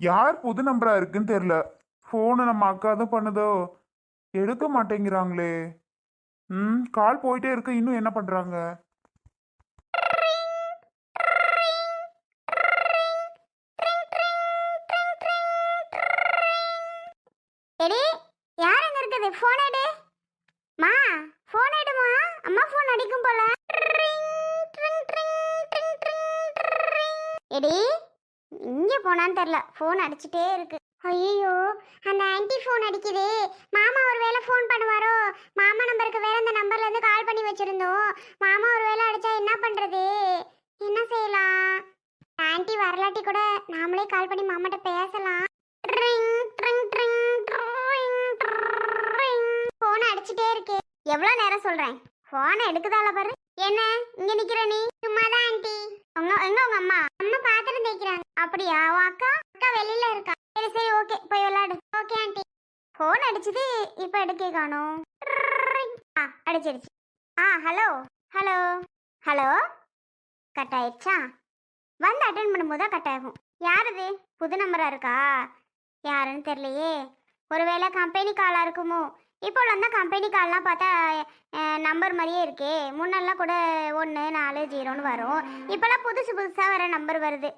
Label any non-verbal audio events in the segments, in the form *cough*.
யார் புது நம்பரா இருக்குன்னு தெரியல. ஃபோனு நம்ம அக்கா தான் பண்ணுதோ? எடுக்க மாட்டேங்கிறாங்களே. ம் கால் போயிட்டே இருக்கு. இன்னும் என்ன பண்ணுறாங்க எடி யார் அங்க இருக்குது? ஃபோன் எடு. மா ஃபோன் எடுமா அம்மா ஃபோன் அடிக்கும் போல. எடி இங்கே போனான்னு தெரியல. ஃபோன் அடிச்சிட்டே இருக்கு. ஐயோ அந்த ஆன்ட்டி ஃபோன் அடிக்குது. மாமா ஒரு வேளை ஃபோன் பண்ணுவாரோ? மாமா நம்பருக்கு வேற அந்த நம்பர்ல இருந்து கால் பண்ணி வச்சிருந்தோம். மாமா ஒரு வேளை அடிச்சா என்ன பண்றது? என்ன செய்யலாம்? ஆன்டி வரலாட்டி கூட நாமளே கால் பண்ணி மாமாட்ட பேசலாம். ட்ரிங், ட்ரிங், ட்ரிங், ட்ரிங், ட்ரிங். ஃபோன் அடிச்சிட்டே இருக்கு. எவ்வளோ நேரம் சொல்கிறேன் ஃபோனை எடுக்குதால பாரு. என்ன? இங்கே நிற்கிற நீ சும்மாதான் ஆன்ட்டி உங்க எங்க உங்க அம்மா அம்மா பாத்திரம் தேய்க்கிறாங்க அப்படியா? உன் அக்கா அக்கா வெளியில இருக்கா. சரி சரி ஓகே. போய் விளையாடு. Okay aunty. ஃபோன் அடிச்சது இப்போ எடுக்க காணும். ஆ ஆ ஹலோ ஹலோ ஹலோ கட் ஆயிடுச்சா? வந்து அட்டன் பண்ணும்போது தான் கட் ஆகும். யார் இது புது நம்பரா இருக்கா? யாருன்னு தெரியலையே. ஒருவேளை கம்பெனி காலாக இருக்குமோ? இப்போ வந்த கம்பெனி கால்லாம் பார்த்தா நம்பர் மாதிரியே இருக்கே. முன்னெல்லாம் கூட ஒன்று நாலு ஜீரோன்னு வரும். இப்போல்லாம் புதுசு புதுசாக வர நம்பர் வருது.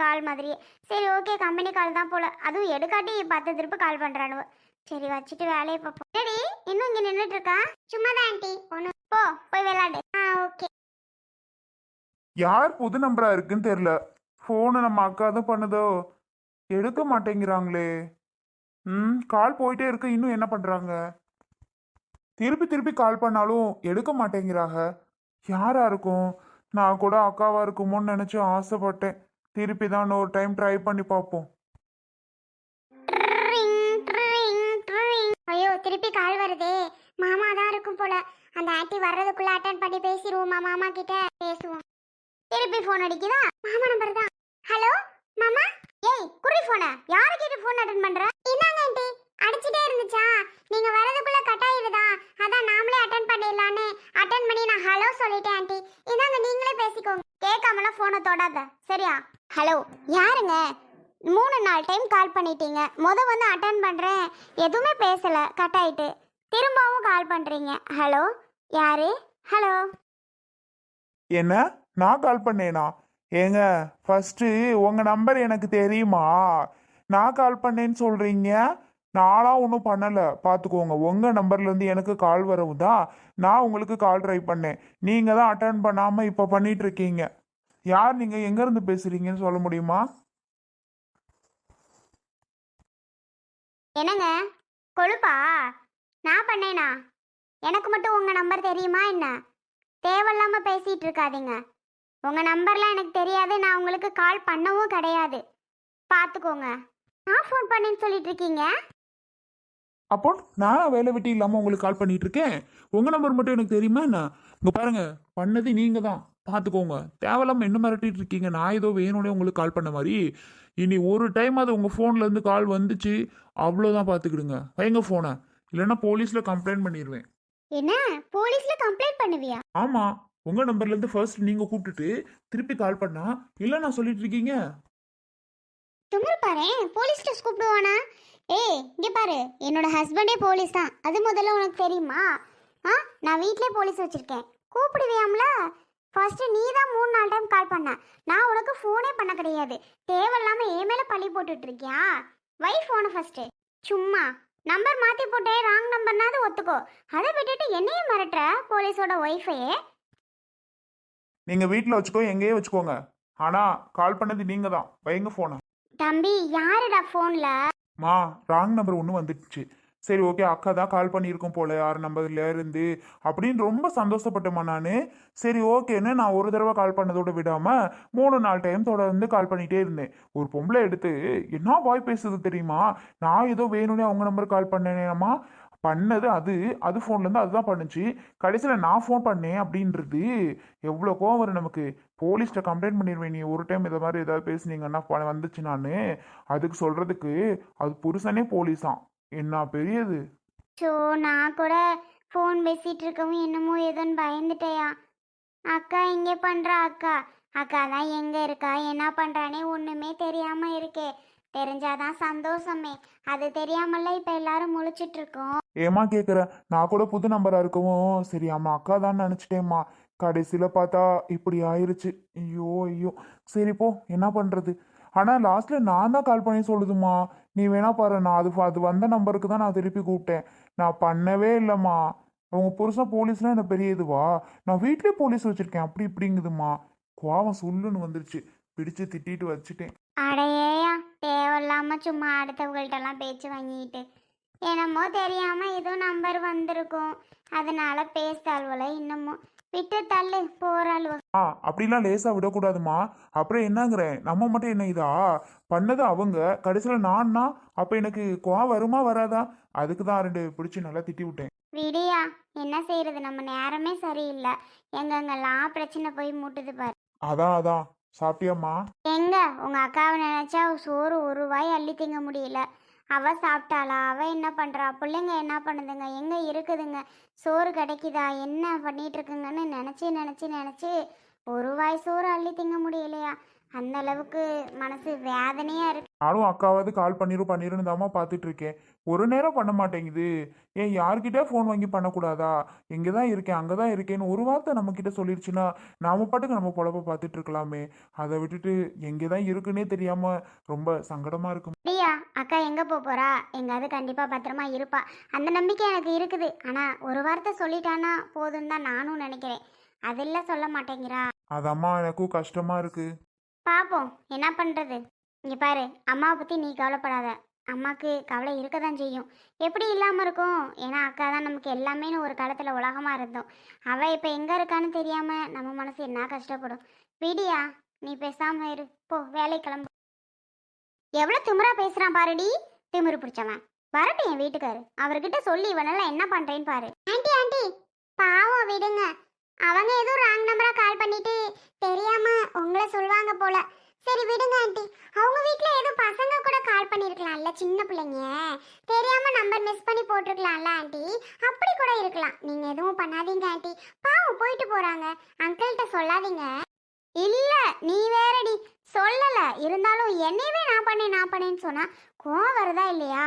கால் மாதிரியே. சரி ஓகே கம்பெனி கால் தான் போல். அதுவும் எடுக்காட்டி பத்து திருப்பி கால் பண்ணுறானுவ சரி வச்சுட்டு வேலையை பார்ப்போம். ரெடி இன்னும் இங்கே நின்றுட்டு இருக்கா சும்மா தான் ஆண்டி ஒன்று போ போய் விளாடு ஆ ஓகே யார் புது நம்பரா இருக்குன்னு தெரியல. ஃபோனு நம்ம அக்கா தான் பண்ணுதோ? எடுக்க மாட்டேங்கிறாங்களே. ம் கால் போயிட்டே இருக்கு. இன்னும் என்ன பண்ணுறாங்க திருப்பி திருப்பி கால் பண்ணாலும் எடுக்க மாட்டேங்கிறாங்க. யாரா இருக்கும்? நான் கூட அக்காவா இருக்குமோன்னு நினைச்சு ஆசைப்பட்டேன். திருப்பி தான் ஒரு டைம் ட்ரை பண்ணி பார்ப்போம். ஐயோ திருப்பி கால் வருதே. மாமா தான் இருக்கும் போல. அந்த ஆன்ட்டி வர்றதுக்குள்ள அட்டன் பண்ணி பேசிடுவோமா மாமா கிட்ட? பேசுவோம். திருப்பி ஃபோன் அடிக்குதா? மாமா நம்பர் தான். ஹலோ மாமா? ஏய் குறி போன யாரு அட்டன் பண்ற இந்தாங்க ஆன்ட்டி அடிச்சிட்டே இருந்துச்சா நீங்க வரதுக்குள்ள கட் ஆயிருதா அதான் நாமளே அட்டன் பண்ணிடலான்னு அட்டன் பண்ணி நான் ஹலோ சொல்லிட்டேன் ஆன்ட்டி இந்தாங்க நீங்களே பேசிக்கோங்க கேட்காமலாம் ஃபோனை தொடாத சரியா ஹலோ யாருங்க மூணு நாலு டைம் கால் பண்ணிட்டீங்க. முத வந்து அட்டன் பண்ணுறேன் எதுவுமே பேசலை. கட் ஆயிட்டு. திரும்பவும் கால் பண்ணுறீங்க ஹலோ யாரு? ஹலோ என்ன? நான் கால் பண்ணேனா? ஏங்க ஃபஸ்ட்டு உங்கள் நம்பர் எனக்கு தெரியுமா? நான் கால் பண்ணேன்னு சொல்கிறீங்க நானாக ஒன்றும் பண்ணலை. பார்த்துக்கோங்க உங்கள் நம்பர்லேருந்து எனக்கு கால் வரவு தான் நான் உங்களுக்கு கால் ட்ரை பண்ணேன். நீங்கள் தான் அட்டன் பண்ணாமல் இப்போ பண்ணிகிட்ருக்கீங்க யார் நீங்கள் எங்கேருந்து பேசுகிறீங்கன்னு சொல்ல முடியுமா? என்னங்க? கொழுப்பா? நான் பண்ணேனா? எனக்கு மட்டும் உங்கள் நம்பர் தெரியுமா என்ன? தேவையில்லாமல் பேசிகிட்டு இருக்காதீங்க. உங்கள் நம்பர்லாம் எனக்கு தெரியாது. நான் உங்களுக்கு கால் பண்ணவும் கிடையாது. பார்த்துக்கோங்க நான் ஃபோன் பண்ணேன்னு சொல்லிட்டு இருக்கீங்க? அப்போ நான் வேலை வெட்டி இல்லாமல் உங்களுக்கு கால் பண்ணிட்டு இருக்கேன். உங்கள் நம்பர் மட்டும் எனக்கு தெரியுமா என்ன? இங்கே பாருங்க. பண்ணது நீங்கள் தான் பார்த்துக்கோங்க. தேவையில்லாமல் என்ன மிரட்டிட்டு இருக்கீங்க? நான் ஏதோ வேணும்னே உங்களுக்கு கால் பண்ண மாதிரி. இனி ஒரு டைம் அது உங்கள் ஃபோன்லேருந்து கால் வந்துச்சு அவ்வளோதான் பார்த்துக்கிடுங்க. வைங்க ஃபோனை இல்லைன்னா போலீஸில் கம்ப்ளைண்ட் பண்ணிடுவேன் என்ன? போலீஸில் கம்ப்ளைண்ட் பண்ணுவியா? ஆமாம் உங்கள் நம்பர்லேருந்து ஃபர்ஸ்ட் நீங்கள் கூப்பிட்டுட்டு திருப்பி கால் பண்ணா இல்லை நான் சொல்லிட்டு இருக்கீங்க? தும்ரு பாரு போலீஸ் ஸ்டேஷன் கூப்பிடுவானா? ஏய் இங்க பாரு. என்னோட ஹஸ்பண்டே போலீஸ் தான். அது முதல்ல உனக்கு தெரியுமா? ஆ நான் வீட்லயே போலீஸ் வச்சிருக்கேன். கூப்பிடுவியாம்ல? ஃபர்ஸ்ட் நீ தான் மூணு நாலு டைம் கால் பண்ண. நான் உனக்கு ஃபோனே பண்ண கிடையாது. தேவையில்லாம என் மேல பழி போட்டுட்டு இருக்கியா? வை ஃபோனை ஃபர்ஸ்ட் சும்மா. நம்பர் மாத்தி போட்டே ராங் நம்பர்னாவது ஒத்துக்கோ. அதை விட்டுட்டு என்னையும் மிரட்டுற? போலீஸோட ஒய்ஃபையே நீங்கள் வீட்டில் வச்சுக்கோ எங்கேயே வச்சுக்கோங்க. ஆனால் கால் பண்ணது நீங்கள் தான் வைங்க ஃபோனை தம்பி யாருடா ஃபோன்ல மா ராங் நம்பர் ஒன்று வந்துடுச்சு. சரி ஓகே அக்கா தான் கால் பண்ணியிருக்கோம் போல யார் நம்பர்ல இருந்து அப்படின்னு ரொம்ப சந்தோஷப்பட்டேம்மா நான். சரி ஓகேன்னு நான் ஒரு தடவை கால் பண்ணதோட விடாமல் மூணு நாலு டைம் தொடர்ந்து கால் பண்ணிகிட்டே இருந்தேன். ஒரு பொம்பளை எடுத்து என்ன வாய் பேசுது தெரியுமா? நான் ஏதோ வேணும்னே அவங்க நம்பர் கால் பண்ணேனேம்மா பண்ணது அது அது ஃபோன்லேருந்து அதுதான் பண்ணுச்சு. கடைசியில் நான் ஃபோன் பண்ணேன் அப்படின்றது எவ்வளோ கோவம் வரும் நமக்கு. போலீஸ்கிட்ட கம்ப்ளைண்ட் பண்ணிடுவேன் நீ ஒரு டைம் இதை மாதிரி ஏதாவது பேசுனீங்கன்னா வந்துச்சு நான். அதுக்கு சொல்கிறதுக்கு அது புருஷனே போலீஸாம். என்ன பெரியது? ஸோ நான் கூட ஃபோன் பேசிட்டு இருக்கவும் என்னமோ ஏதோன்னு பயந்துட்டேயா. அக்கா இங்கே பண்றா அக்கா. அக்கா தான் எங்க இருக்கா? என்ன பண்றானே ஒண்ணுமே தெரியாம இருக்கே. தெரிஞ்சாதான் சந்தோஷமே. அது தெரியாமல இப்ப எல்லாரும் முழிச்சிட்டு இருக்கோம் ஏமா கேக்குற? நான் கூட புது நம்பரா இருக்கவும் சரி ஆமா அக்கா தான் நினைச்சிட்டேம்மா. கடைசியில பார்த்தா இப்படி ஆயிருச்சு. ஐயோ ஐயோ. சரி போ என்ன பண்றது? ஆனால் லாஸ்ட்ல நான் தான் கால் பண்ணி சொல்லுதுமா நீ வேணா பாரு நான் அது அது வந்த நம்பருக்கு தான் நான் திருப்பி கூப்பிட்டேன். நான் பண்ணவே இல்லைம்மா. அவங்க புருஷன் போலீஸ்லாம் என்ன பெரிய இதுவா? நான் வீட்லயே போலீஸ் வச்சிருக்கேன். அப்படி இப்படிங்குதுமா கோவம் சொல்லுன்னு வந்துருச்சு. பிடிச்சு திட்டிட்டு வச்சுட்டேன். அடையேயா தேவையில்லாம சும்மா அடுத்தவங்கள்ட்ட எல்லாம் பேச்சு வாங்கிட்டு. என்னமோ தெரியாம ஏதோ நம்பர் வந்திருக்கும். அதனால பேசுதாள்வல இன்னமும். விட்டு தள்ளு போறாள்வ ஆ அப்படிலாம் லேசா விடக்கூடாதுமா. அப்புறம் என்னங்கிறேன் நம்ம மட்டும் என்ன இதா? பண்ணது அவங்க. கடைசியில நான்னா அப்ப எனக்கு கோவம் வருமா வராதா? அதுக்கு தான் ரெண்டு பிடிச்சி நல்லா திட்டி விட்டேன். விடியா என்ன செய்யறது நம்ம நேரமே சரியில்லை. எங்கெங்கெல்லாம் பிரச்சனை போய் மூட்டுது பாரு. அதான் அதான். சாப்பிட்டியாம்மா? எங்க? உங்க அக்காவை நினைச்சா சோறு ஒரு வாய் அள்ளி திங்க முடியல. அவள் சாப்பிட்டாளா? அவள் என்ன பண்ணுறா பிள்ளைங்க என்ன பண்ணுதுங்க? எங்கே இருக்குதுங்க? சோறு கிடைக்குதா? என்ன பண்ணிகிட்ருக்குங்கன்னு இருக்குங்கன்னு நினச்சி நினச்சி ஒரு வாய் சோறு அள்ளி திங்க முடியலையா? அந்த அளவுக்கு மனசு வேதனையா இருக்கு. நானும் அக்காவது கால் பண்ணிரும் பண்ணிருன்னு தாம்மா பார்த்துட்டு இருக்கேன் ஒரு நேரம் பண்ண மாட்டேங்குது. ஏன் யார்கிட்ட ஃபோன் வாங்கி பண்ணக்கூடாதா? இங்கே தான் இருக்கேன் அங்கே தான் இருக்கேன்னு ஒரு வார்த்தை நம்மக்கிட்ட சொல்லிருச்சுன்னா நாம பாட்டுக்கு நம்ம பொழப்ப பார்த்துட்டு இருக்கலாமே அதை விட்டுட்டு எங்கே தான் இருக்குன்னே தெரியாம ரொம்ப சங்கடமா இருக்கு. அப்படியா? அக்கா எங்க போறா எங்காவது கண்டிப்பா பத்திரமா இருப்பா. அந்த நம்பிக்கை எனக்கு இருக்குது. ஆனா ஒரு வார்த்தை சொல்லிட்டானா போதும் தான் நானும் நினைக்கிறேன். அதெல்லாம் சொல்ல மாட்டேங்கிறா. அதாம்மா எனக்கும் கஷ்டமா இருக்கு. பாப்போம். என்ன பண்ணுறது இங்கே பாரு அம்மாவை பற்றி நீ கவலைப்படாத. அம்மாவுக்கு கவலை இருக்க தான் செய்யும். எப்படி இல்லாமல் இருக்கும்? ஏன்னா அக்கா தான் நமக்கு எல்லாமேன்னு ஒரு காலத்தில் உலகமா இருந்தோம். அவள் இப்போ எங்கே இருக்கான்னு தெரியாமல் நம்ம மனசு என்ன கஷ்டப்படும்? விடியா நீ பேசாமல் இரு. போ வேலை கிளம்பு. எவ்வளோ திமிரா பேசுகிறான் பாருடி. திமிரு பிடிச்சவன். வரட்டும் என் வீட்டுக்காரு. அவர்கிட்ட சொல்லி இவனெல்லாம் என்ன பண்ணுறேன்னு பாரு. ஆண்டி ஆண்டி பாவம் விடுங்க. அவங்க ஏதோ ராங் நம்பரா கால் பண்ணிட்டு தெரியாம உங்களை சொல்லுவாங்க போல. சரி விடுங்க ஆண்டி அவங்க வீட்ல ஏதோ பசங்க கூட கால் பண்ணிருக்கலாம்ல சின்ன பிள்ளைங்க. தெரியாம நம்பர் மிஸ் பண்ணி போட்டிருக்கலாம்ல ஆண்டி அப்படி கூட இருக்கலாம். நீங்க எதுவும் பண்ணாதீங்க ஆண்டி பாவம் போயிட்டு போறாங்க. அங்கிள்கிட்ட சொல்லாதீங்க. இல்ல நீ வேறடி சொல்லல. இருந்தாலும் என்னையவே நான் பண்ணேன் நான் பண்ணேன்னு சொன்னா கோவம் வருதா இல்லையா?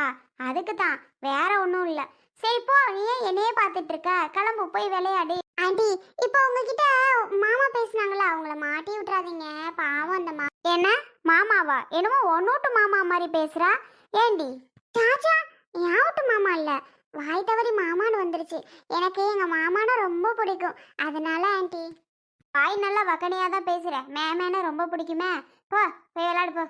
அதுக்கு தான். வேற ஒன்றும் இல்லை. சரி போ. நீ ஏன் என்னையே பார்த்துட்டு இருக்க? கிளம்பு போய் விளையாடு. ஆண்டி இப்போ உங்ககிட்ட மாமா பேசுனாங்களா அவங்கள மாட்டி விட்டுறாதீங்க. பாவம் அந்த மா என்ன? மாமாவா? என்னமோ ஒன்னோட்டு மாமா மாதிரி பேசுறா. ஏண்டி? சாச்சா யாவட்டு மாமா இல்ல? வாய் தவறி மாமான்னு வந்துருச்சு. எனக்கு எங்க மாமானா ரொம்ப பிடிக்கும். அதனால ஆண்டி வாய் நல்லா வக்கனையா தான் பேசுற. மேமேனா ரொம்ப பிடிக்குமே. போ போய் விளையாடு போ.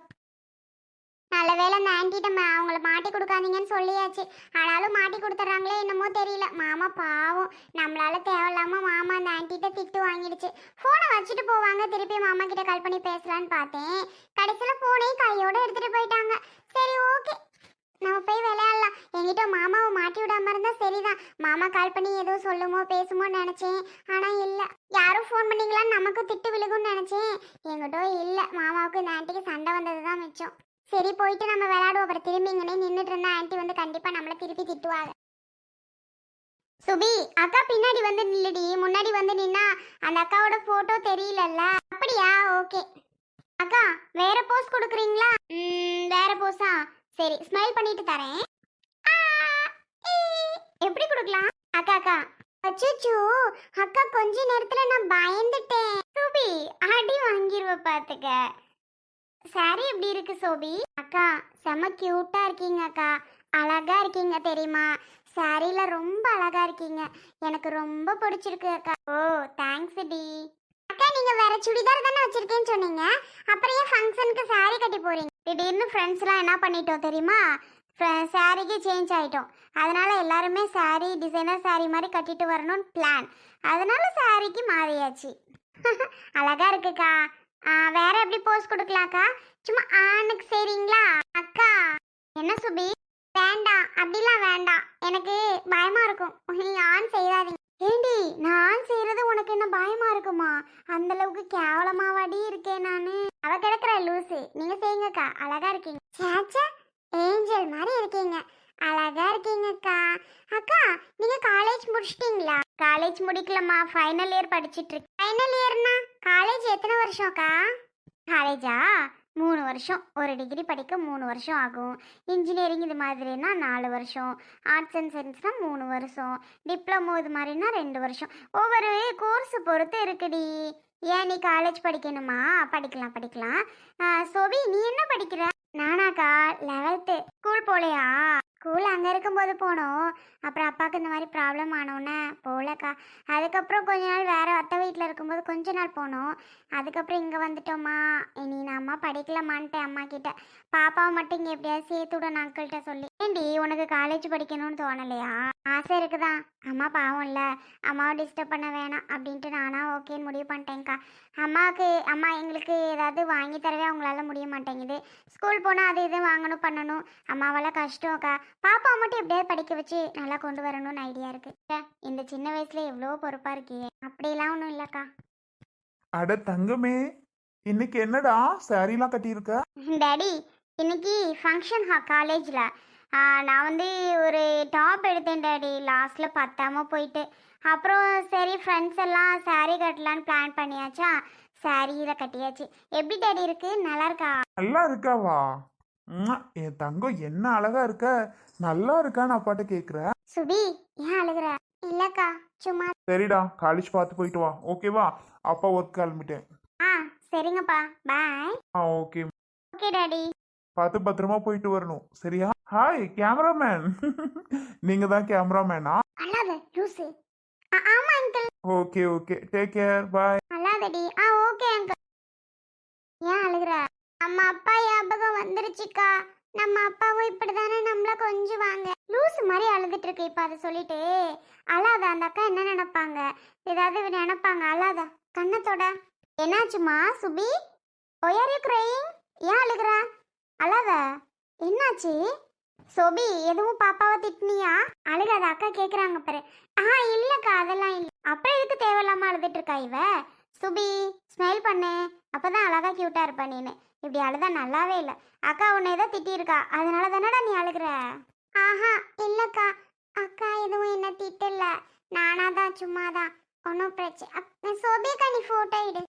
நல்ல வேளை அந்த ஆண்டிகிட்ட அவங்கள மாட்டி கொடுக்காதீங்கன்னு சொல்லியாச்சு. ஆனாலும் மாட்டி கொடுத்துட்றாங்களே என்னமோ தெரியல. மாமா பாவம். நம்மளால தேவையில்லாமல் மாமா அந்த ஆண்டிகிட்ட திட்டு வாங்கிடுச்சு. ஃபோனை வச்சுட்டு போவாங்க. திருப்பி மாமா கிட்ட கால் பண்ணி பேசலான்னு பார்த்தேன். கடைசியில் ஃபோனையும் கையோட எடுத்துட்டு போயிட்டாங்க. சரி ஓகே நம்ம போய் விளையாடலாம். என்கிட்ட மாமாவை மாட்டி விடாம இருந்தா சரிதான். மாமா கால் பண்ணி ஏதோ சொல்லுமோ பேசுமோன்னு நினைச்சேன். ஆனா இல்ல. யாரும் ஃபோன் பண்ணீங்களான்னு நமக்கு திட்டு விழுகும்னு நினைச்சேன். என்கிட்ட இல்ல. மாமாவுக்கு இந்த ஆண்டிக்கு சண்டை வந்தது தான் மிச்சம். சரி போயிட்டு நம்ம விளையாடுவோம். அப்புறம் திரும்பி இங்கனே நின்றுட்டு இருந்தா ஆன்ட்டி வந்து கண்டிப்பா நம்மளை திருப்பி திட்டுவாங்க. சுபி அக்கா பின்னாடி வந்து நில்லுடி. முன்னாடி வந்து நின்னா அந்த அக்காவோட போட்டோ தெரியலல்ல. அப்படியா? ஓகே அக்கா வேற போஸ் கொடுக்குறீங்களா? வேற போஸா சரி ஸ்மைல் பண்ணிட்டு தரேன். எப்படி கொடுக்கலாம்? அக்கா அக்கா. அச்சோ அக்கா கொஞ்ச நேரத்துல நான் பயந்துட்டேன். சுபி அடி வாங்கிடுவ பாத்துக்க. சாரி எப்படி இருக்கு சோபி? அக்கா செம கியூட்டா இருக்கீங்க அக்கா. அழகா இருக்கீங்க தெரியுமா? சாரில ரொம்ப அழகா இருக்கீங்க. எனக்கு ரொம்ப பிடிச்சிருக்கு அக்கா. ஓ தேங்க்ஸ் டி. அக்கா நீங்க வேற சுடிதார் தானே வச்சிருக்கேன்னு சொன்னீங்க. அப்புறம் ஏன் ஃபங்க்ஷனுக்கு சாரி கட்டி போறீங்க? திடீர்னு ஃப்ரெண்ட்ஸ்லாம் என்ன பண்ணிட்டோம் தெரியுமா? சாரிக்கு சேஞ்ச் ஆயிட்டோம். அதனால எல்லாருமே சாரி டிசைனர் சாரி மாதிரி கட்டிட்டு வரணும்னு பிளான் அதனால சாரிக்கு மாறியாச்சு. *laughs* அழகா இருக்குக்கா. வேற எப்படி போஸ் கொடுக்கலாக்கா சும்மா ஆணுக்கு சரிங்களா அக்கா என்ன சுபி? வேண்டாம் அப்படிலாம் வேண்டாம். எனக்கு பயமா இருக்கும். நீ ஆண் செய்யாதீங்க ஏண்டி நான் ஆண் செய்யறது உனக்கு என்ன பயமா இருக்குமா? அந்த அளவுக்கு கேவலமாவாடி இருக்கேன் நானு. அவ கிடக்குற லூசு. நீங்க செய்யுங்கக்கா. அழகா இருக்கீங்க. ஏஞ்சல் மாதிரி இருக்கீங்க. அழகா இருக்கீங்கக்கா. அக்கா நீங்க காலேஜ் முடிச்சிட்டீங்களா? காலேஜ் முடிக்கலம்மா. ஃபைனல் இயர் படிச்சிட்டு இருக்கேன். ஃபைனல் இயர்னா காலேஜ் எத்தனை வருஷம்க்கா? காலேஜா மூணு வருஷம். ஒரு டிகிரி படிக்க மூணு வருஷம் ஆகும். இன்ஜினியரிங் இது மாதிரினா நாலு வருஷம். ஆர்ட்ஸ் அண்ட் சயின்ஸ்னால் மூணு வருஷம். டிப்ளமோ இது மாதிரினா ரெண்டு வருஷம். ஒவ்வொரு கோர்ஸ் பொறுத்து இருக்குடி. ஏன் நீ காலேஜ் படிக்கணுமா? படிக்கலாம் படிக்கலாம். சோபி நீ என்ன படிக்கிற? நானாக்கா லெவல்த்து ஸ்கூல் போகலையா ஸ்கூல் அங்கே இருக்கும்போது போனோம். அப்புறம் அப்பாவுக்கு இந்த மாதிரி ப்ராப்ளம் ஆனோன்னே போகலக்கா. அதுக்கப்புறம் கொஞ்ச நாள் வேறு அத்தை வீட்டில் இருக்கும்போது கொஞ்ச நாள் போனோம். அதுக்கப்புறம் இங்கே வந்துட்டோம்மா. இனி நான் அம்மா படிக்கலாமான்ட்டேன் அம்மா கிட்ட. பாப்பாவை மட்டும் இங்கே எப்படியாவது சேர்த்து விடணும் அங்கிள்கிட்ட சொல்லி. ஏண்டி உனக்கு காலேஜ் படிக்கணும்னு தோணலையா? ஆசை இருக்குதான். அம்மா பாவம் இல்லை அம்மாவை டிஸ்டர்ப் பண்ண வேணாம் அப்படின்ட்டு நானா ஓகேன்னு முடிவு பண்ணிட்டேங்க்கா அம்மாவுக்கு அம்மா எங்களுக்கு ஏதாவது வாங்கி தரவே அவங்களால முடிய மாட்டேங்குது. ஸ்கூல் போனால் அது இது வாங்கணும் பண்ணணும். அம்மாவால் கஷ்டம்க்கா. பாப்பாவை மட்டும் எப்படியாவது படிக்க வச்சு நல்லா கொண்டு வரணும்னு ஐடியா இருக்கு. ச்சே, இந்த சின்ன வயசுல எவ்வளோ பொறுப்பாக இருக்கியே அப்படிலாம் ஒன்றும் இல்லைக்கா. அட தங்கமே இன்னைக்கு என்னடா சாரீலாம் கட்டியிருக்க? *laughs* டாடி இன்னைக்கு ஃபங்க்ஷன் ஹா காலேஜில் நான் வந்து ஒரு டாப் எடுத்தேன் டாடி. லாஸ்ட்டில் பத்தாம போயிட்டு. அப்புறம் சரி ஃப்ரெண்ட்ஸ் எல்லாம் saree கட்டலான்னு பிளான் பண்ணியாச்சா? சாரியில் கட்டியாச்சு. எப்படி டாடி இருக்கு? நல்லா இருக்கா? நல்லா இருக்காவா? என் தங்கம் என்ன அழகா இருக்க? நல்லா இருக்கான்னு அப்பாட்ட கேக்குற? சுபி ஏன் அழுகுற? இல்லைக்கா சும்மா சரிடா காலேஜ் பார்த்து போயிட்டு வா. ஓகேவா அப்பா ஒர்க் கிளம்பிட்டேன். ஆ சரிங்கப்பா. பாய் ஆ ஓகே ஓகே டாடி. பார்த்து பத்திரமா போயிட்டு வரணும். சரியா? ஹாய் கேமராமேன் *laughs* நீங்க தான் கேமராமேனா அல்லாத லூசு. ஆ ஆமாம் uncle okay okay take care bye அல்லாதடி ஆ ஓகே அங்கிள் ஏன் அழுகுற? நம்ம அப்பா ஞாபகம் வந்துருச்சுக்கா. நம்ம அப்பாவும் இப்படிதானே நம்மள கொஞ்சம் வாங்க லூசு மாதிரி அழுதுட்டு இருக்கு இப்ப அதை சொல்லிட்டு. அழாத அந்த அக்கா என்ன நினைப்பாங்க? ஏதாவது நினைப்பாங்க? அழாத. கண்ணத்தோட. என்னாச்சுமா சுபி? ஒயர் யூ கிரைங் ஏன் அழுகுற? அழாத. என்னாச்சு? சோபி எதுவும் பாப்பாவை திட்டினியா? அழுகாத அக்கா கேட்குறாங்க பாரு. ஆ இல்லைக்கா அதெல்லாம் இல்லை. அப்புறம் எதுக்கு தேவையில்லாமல் அழுதுட்டு இருக்கா இவ? சுபி ஸ்மைல் பண்ணு. அப்பதான் அழகா க்யூட்டாக இருப்ப நீனு. இப்படி அழுதா நல்லாவே இல்லை. அக்கா உன்னை ஏதோ திட்டியிருக்கா. அதனால தானடா நீ அழுகுற? ஆஹா இல்லைக்கா. அக்கா எதுவும் என்ன திட்டல. நானாதான் சும்மா தான் ஒன்றும் பிரச்சனை சோபியக்கா நீ ஃபோட்டோ எடு.